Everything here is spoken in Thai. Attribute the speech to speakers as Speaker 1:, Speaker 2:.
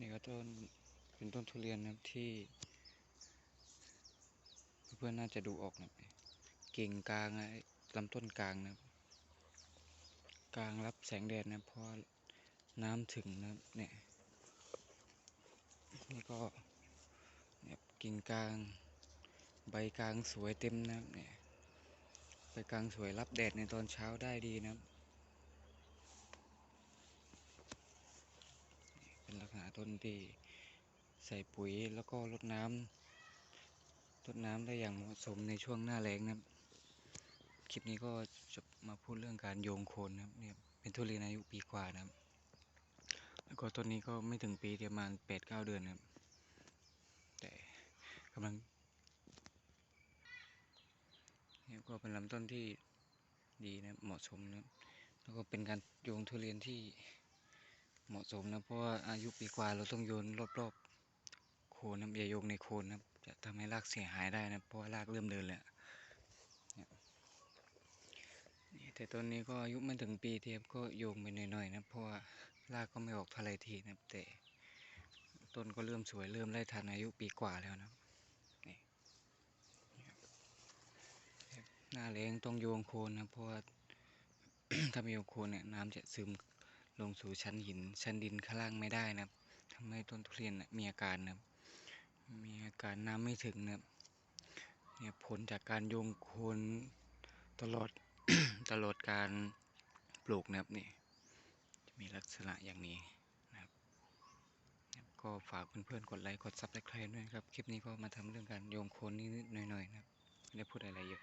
Speaker 1: นี่ก็ต้นเป็นต้นทุเรียนนะครับที่ เพื่อนๆน่าจะดูออกนะครับกิ่งกลางอะลำต้นกลางนะกลางรับแสงแดดนะเพราะน้ำถึงนะเนี่ยนี่ก็เนี่ยกิ่งกลาง ใบกลางสวยเต็มนะเนี่ยใบกลางสวยรับแดดในตอนเช้าได้ดีนะครับ เป็นลักษณะ ต้นที่ใส่ปุ๋ยแล้วก็รดน้ำรดน้ำได้อย่างเหมาะสมในช่วงหน้าแล้งนะครับ คลิปนี้ก็จะมาพูดเรื่องการโยงโคนนะครับเนี่ยเป็นทุเรียนอายุปีกว่านะครับ แล้วก็ต้นนี้ก็ไม่ถึงปีประมาณแปดเก้าเดือนนะครับ แต่กำลังเนี่ยก็เป็นลำต้นที่ดีนะเหมาะสมนะแล้วก็เป็นการโยงทุเรียนที่ เหมาะสมนะเพราะว่าอายุปีกว่าเราต้องโยนรอบๆโคนนะอย่าโยงในโคนนะจะทำให้รากเสียหายได้นะเพราะว่ารากเริ่มเดินแล้วเนี่ยแต่ต้นนี้ก็อายุไม่ถึงปีเทียบก็โยงไปหน่อยๆนะเพราะว่ารากก็ไม่ออกทลายทีนะแต่ต้นก็เริ่มสวยเริ่มไล่ทันอายุปีกว่าแล้วนะนี่นี่หน้าแรงต้องโยงโคนนะเพราะว่าถ้าไม่โยงโคนเนี่ยน้ำจะซึม ลงสู่ชั้นหิน ชั้นดินข้างล่างไม่ได้นะครับทำให้ต้นทุเรียนมีอาการนะครับ มีอาการน้ำไม่ถึงนะครับเนี่ยผลจากการโยงโคนตลอดตลอดการปลูกนะครับนี่จะมีลักษณะอย่างนี้นะครับ ก็ฝากเพื่อนๆกดไลค์กดซับสไครต์ด้วยนะครับ คลิปนี้ก็มาทำเรื่องการโยงโคนนิดๆหน่อยๆนะครับไม่ได้พูดอะไรเยอะ